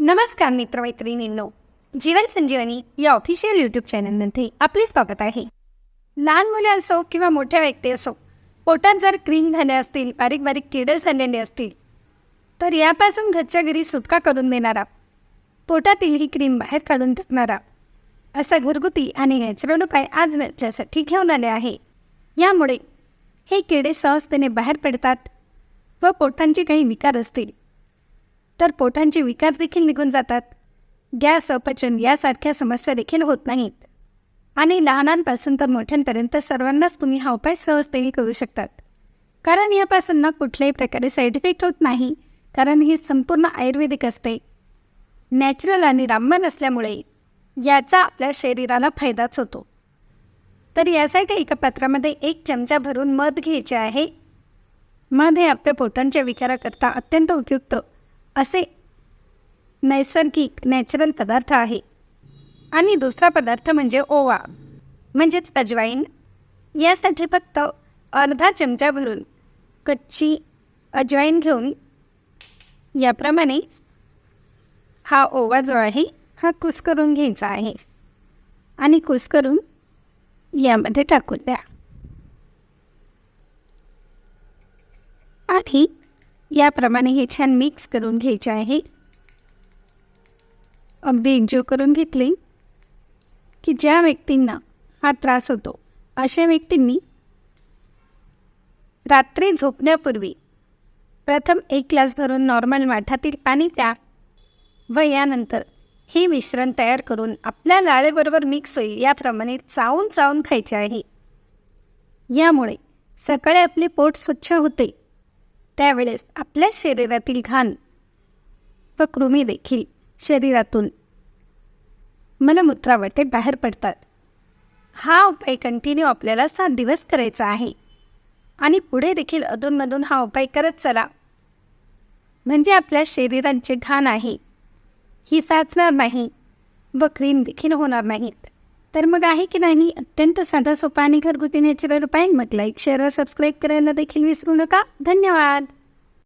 नमस्कार मित्रमैत्रिणींनो. जीवन संजीवनी या official YouTube चॅनलमध्ये आपले स्वागत आहे. लहान मुले असो किंवा मोठ्या व्यक्ती असो पोटात जर क्रीम झाले असतील बारीक बारीक किडे झालेले असतील तर यापासून घरच्या घरी सुटका करून देणारा पोटातील ही क्रीम बाहेर काढून टाकणारा असा घरगुती आणि नॅचरल उपाय आज आपल्यासाठी घेऊन आले आहे. यामुळे हे किडे सहजतेने बाहेर पडतात व पोटांचे काही विकार असतील. तर पोटांचे विकार देखील निघून जातात. गॅस अपचन यासारख्या समस्या देखील होत नाहीत. आणि लहानांपासून तर मोठ्यांपर्यंत सर्वांनाच तुम्ही हा उपाय सहजतेने करू शकतात. कारण यापासून ना कुठल्याही प्रकारे साईड इफेक्ट होत नाही कारण ही संपूर्ण आयुर्वेदिक असते. नॅचरल आणि रामबाण असल्यामुळे याचा आपल्या शरीराला फायदाच होतो. तर यासाठी एका पात्रामध्ये एक चमचा भरून मध घ्यायचे आहे. मध हे आपल्या पोटांच्या विकाराकरता अत्यंत उपयुक्त असे नैसर्गिक नॅचरल पदार्थ आहे. आणि दुसरा पदार्थ म्हणजे ओवा म्हणजेच अजवाईन. यासाठी फक्त अर्धा चमचा भरून कच्ची अजवाईन घेऊन याप्रमाणे हा ओवा जो आहे हा कुस्करून घ्यायचा आहे. आणि कुस्करून यामध्ये टाकून द्या आणि याप्रमाणे हे छान मिक्स करून घ्यायचे आहे अगदी एकजीव करून घेतली की ज्या व्यक्तींना हा त्रास होतो अशा व्यक्तींनी रात्री झोपण्यापूर्वी प्रथम एक ग्लास धरून नॉर्मल माठातील पाणी प्या व यानंतर हे मिश्रण तयार करून आपल्या लाळेबरोबर मिक्स होईल याप्रमाणे चावून चावून खायचे आहे. यामुळे सकाळी आपले पोट स्वच्छ होते. त्यावेळेस आपल्या शरीरातील घाण व कृमी देखील शरीरातून मलमूत्रावाटे बाहेर पडतात. हा उपाय कंटिन्यू आपल्याला सात दिवस करायचा आहे. आणि पुढे देखील अधूनमधून हा उपाय करत चला. म्हणजे आपल्या शरीरांचे घाण आहे. ही साचणार नाही. व क्रीम देखील होणार नाहीत. तर मग आहे की नाही? अत्यंत साधा सोपा आणि घरगुती नॅचरल उपाय. म्हटलं एक शेअर सबस्क्राईब करायला देखील विसरू नका. धन्यवाद.